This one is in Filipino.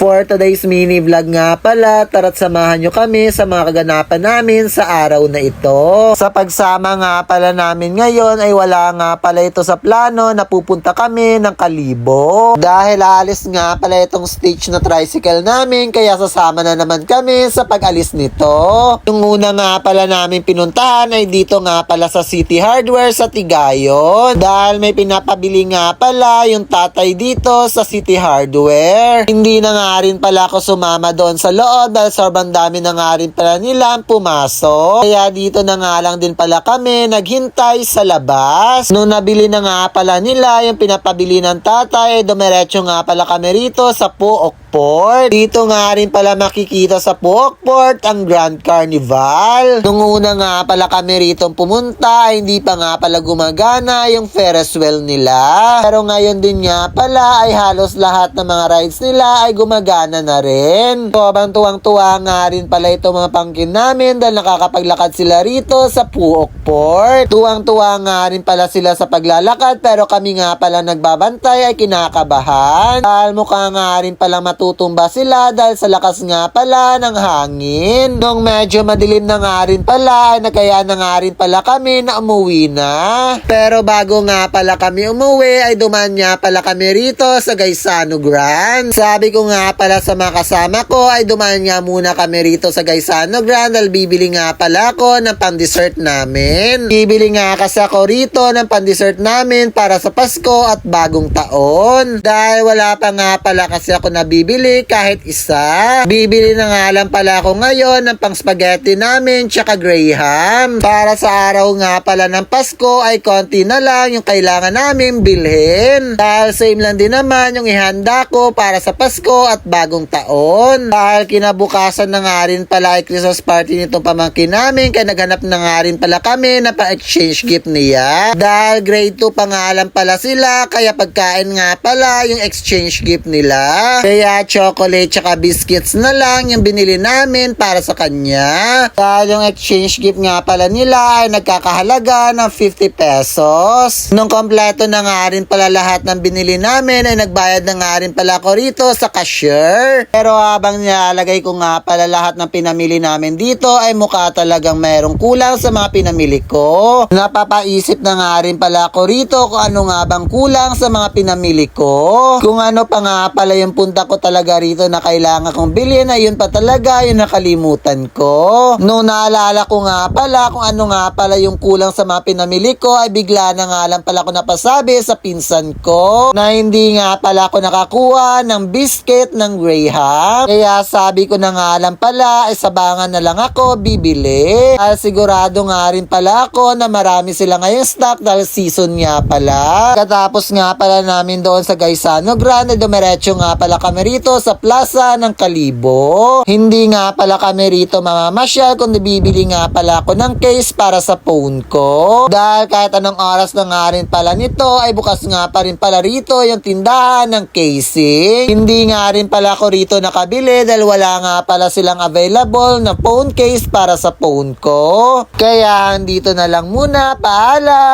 For today's mini vlog nga pala, tara't samahan nyo kami sa mga kaganapan namin sa araw na ito. Sa pagsama nga pala namin ngayon ay wala nga pala ito sa plano na pupunta kami ng Kalibo. Dahil aalis nga pala itong stage na tricycle namin kaya sasama na naman kami sa pag-alis nito. Yung una nga pala namin pinuntahan ay dito nga pala sa City Hardware sa Tigayon. Dahil may pinapabili nga pala yung tatay dito sa City Hardware. Hindi na nga rin pala ako sumama doon sa loob dahil sobrang dami na nga rin pala nila ang pumasok. Kaya dito na nga lang din pala kami naghintay sa labas. Nung nabili na nga pala nila yung pinapabili ng tatay, dumiretso nga pala kami rito sa Puok Port. Dito nga rin pala makikita sa Puok Port ang Grand Carnival. Nung una nga pala kami rito pumunta, hindi pa nga pala gumagana yung Ferris wheel nila. Pero ngayon din nga pala ay halos lahat ng mga rides nila ay gumagana na rin. Sobrang tuwang-tuwa nga rin pala ito mga pangkin namin dahil nakakapaglakad sila rito sa Puok Port. Tuwang-tuwa nga rin pala sila sa paglalakad pero kami nga pala nagbabantay ay kinakabahan. Dahil mukha nga rin pala matutumba sila dahil sa lakas nga pala ng hangin. Nung medyo madilim na nga rin pala, ay nagkaya na nga rin pala kami na umuwi na. Pero bago nga pala kami umuwi, ay duman nga pala kami rito sa Gaisano Grand. Sabi ko nga pala sa mga kasama ko, ay duman nga muna kami rito sa Gaisano Grand dahil bibili nga pala ako ng pang-dessert namin. Bibili nga kasi ako rito ng pang-dessert namin para sa Pasko at bagong taon. Dahil wala pa nga pala kasi ako nabibili kahit isa. Bibili na nga lang pala ako ngayon ng pang spaghetti namin tsaka graham. Para sa araw nga pala ng Pasko ay konti na lang yung kailangan namin bilhin. Dahil same lang din naman yung ihanda ko para sa Pasko at bagong taon. Dahil kinabukasan na nga rin pala ay Christmas party nitong pamangkin namin kaya naghanap na nga rin pala kami na pa-exchange gift niya. Dahil grade 2 pa nga lang pala sila kaya pagkain nga pala yung exchange gift nila. Kaya chocolate tsaka biscuits na lang yung binili namin para sa kanya. Dahil yung exchange gift nga pala nila ay nagkakahalaga ng 50 pesos. Nung kompleto na nga rin pala lahat ng binili namin ay nagbayad na nga rin pala ako rito sa cashier. Pero habang nilalagay ko nga pala lahat ng pinamili namin dito ay mukha talagang mayroong kulang sa mga pinamili ko. Napapaisip na nga rin pala ako rito kung ano nga bang kulang sa mga pinamili ko. Kung ano pa nga pala yung punta ko talaga rito na kailangan kong bilhin ay yun pa talaga yung nakalimutan ko. Nung naalala ko nga pala kung ano nga pala yung kulang sa mga pinamili ko ay bigla na nga lang pala ako napasabi sa pinsan ko na hindi nga pala ako nakakuha ng biscuit ng Graham. Kaya sabi ko na nga lang pala ay sabangan na lang ako bibili. Dahil sigurado nga rin pala ako na marami sila ngayong stock dahil season nga pala. Katapos nga pala namin doon sa Gaisano Grande, dumiretso nga pala kami rito sa plaza ng Kalibo. Hindi nga pala kami rito mamamasyal kundi bibili nga pala ako ng case para sa phone ko. Dahil kahit anong oras na nga rin pala nito ay bukas nga pa rin pala rito yung tindahan ng casing. Hindi nga rin pala ako rito nakabili dahil wala nga pala silang available na phone case para sa phone ko. Kaya dito na lang muna. Paalam!